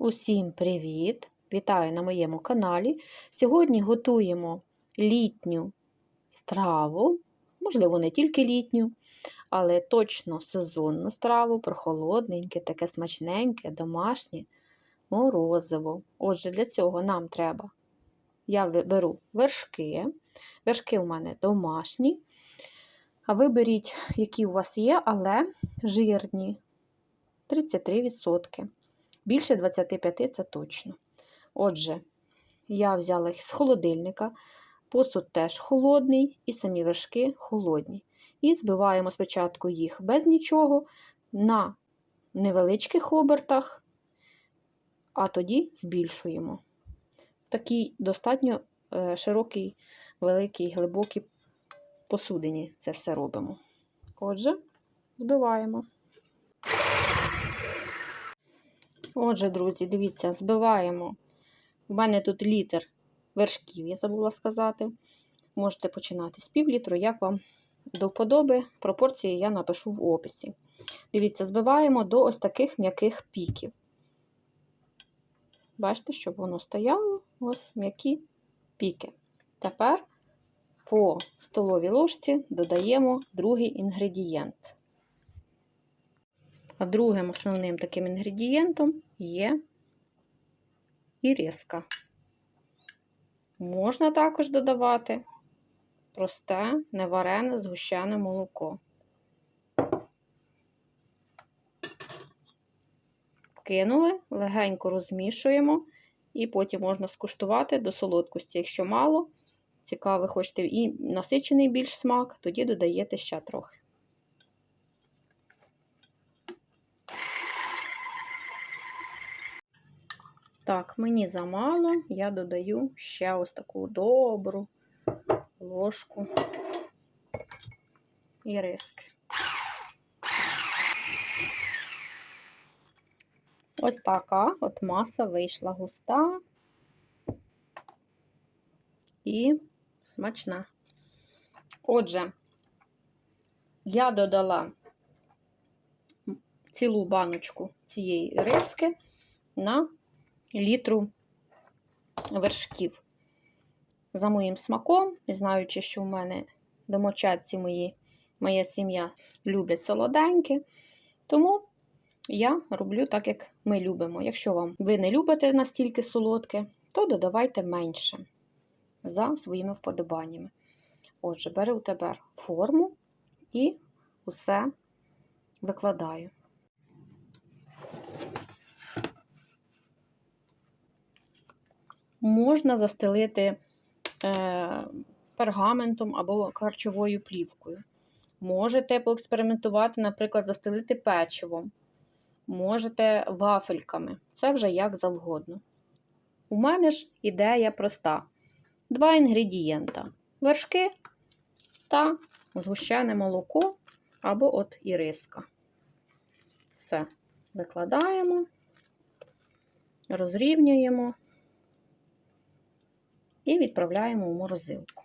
Усім привіт! Вітаю на моєму каналі. Сьогодні готуємо літню страву, можливо, не тільки літню, але точно сезонну страву, прохолодненьке, таке смачненьке, домашнє морозиво. Отже, для цього нам треба. Я беру вершки. Вершки у мене домашні. А ви беріть, які у вас є, але жирні 33%. Більше 25 це точно. Отже, я взяла їх з холодильника, посуд теж холодний, і самі вершки холодні. І збиваємо спочатку їх без нічого на невеличких обертах, а тоді збільшуємо. Такий достатньо е, широкий, великий, глибокий посудині це все робимо. Отже, збиваємо. Отже, друзі, дивіться, збиваємо. У мене тут літр вершків, я забула сказати. Можете починати з пів літру, як вам до вподоби. Пропорції я напишу в описі. Дивіться, збиваємо до ось таких м'яких піків. Бачите, щоб воно стояло ось м'які піки. Тепер по столовій ложці додаємо другий інгредієнт. А другим основним таким інгредієнтом є іріска. Можна також додавати просте, неварене, згущене молоко. Кинули, легенько розмішуємо, і потім можна скуштувати до солодкості. Якщо мало, цікавий, хочете і насичений більш смак, тоді додаєте ще трохи. Так, мені замало, я додаю ще ось таку добру ложку і риски. Ось така от маса вийшла густа і смачна. Отже, я додала цілу баночку цієї риски на літру вершків. За моїм смаком, знаючи, що в мене домочадці мої, моя сім'я люблять солоденьке, тому я роблю так, як ми любимо. Якщо вам ви не любите настільки солодке, то додавайте менше за своїми вподобаннями. Отже, беру тепер форму і усе викладаю. Можна застелити е, пергаментом або харчовою плівкою. Можете поекспериментувати, наприклад, застелити печивом, можете вафельками. Це вже як завгодно. У мене ж ідея проста: два інгредієнта: вершки та згущене молоко або от іриска. Все, викладаємо, розрівнюємо і відправляємо в морозилку.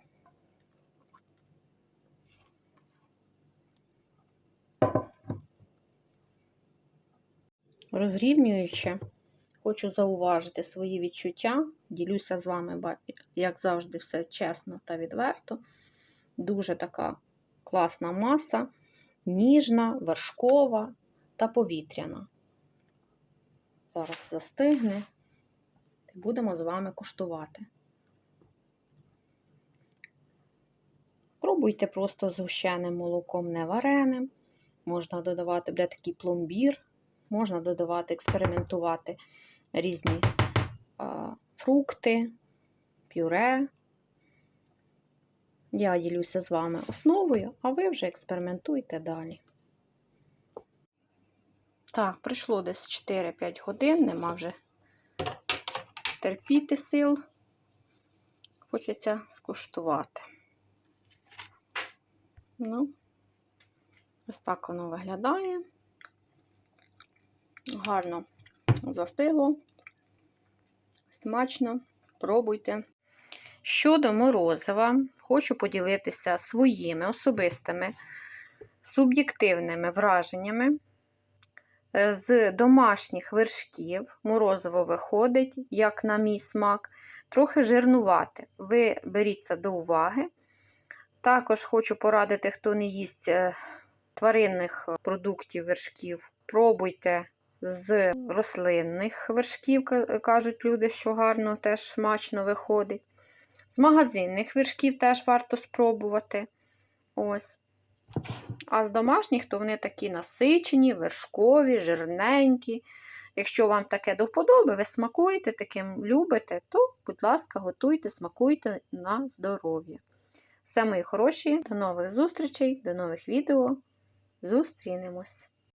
Розрівнюючи, хочу зауважити свої відчуття, ділюся з вами, як завжди, все чесно та відверто. Дуже така класна маса, ніжна, вершкова та повітряна. Зараз застигне, і будемо з вами куштувати. Пробуйте просто з гущеним молоком не вареним. Можна додавати буде такий пломбір, можна додавати, експериментувати різні а, фрукти, пюре. Я ділюся з вами основою, а ви вже експериментуйте далі. Так, пройшло десь 4-5 годин, нема вже терпіти сил. Хочеться скуштувати. Ну, ось так воно виглядає. Гарно застигло, смачно, пробуйте. Щодо морозива, хочу поділитися своїми особистими суб'єктивними враженнями Е, З домашніх вершків морозиво виходить, як на мій смак, трохи жирнувате. Ви беріть це до уваги. Також хочу порадити, хто не їсть е, тваринних продуктів вершків, пробуйте з рослинних вершків, кажуть люди, що гарно теж смачно виходить. З магазинних вершків теж варто спробувати. Ось. А з домашніх, то вони такі насичені, вершкові, жирненькі. Якщо вам таке до вподоби, ви смакуєте, таким любите, то, будь ласка, готуйте, смакуйте на здоров'я. Все, мої хороші, до нових зустрічей, до нових відео. Зустрінемось!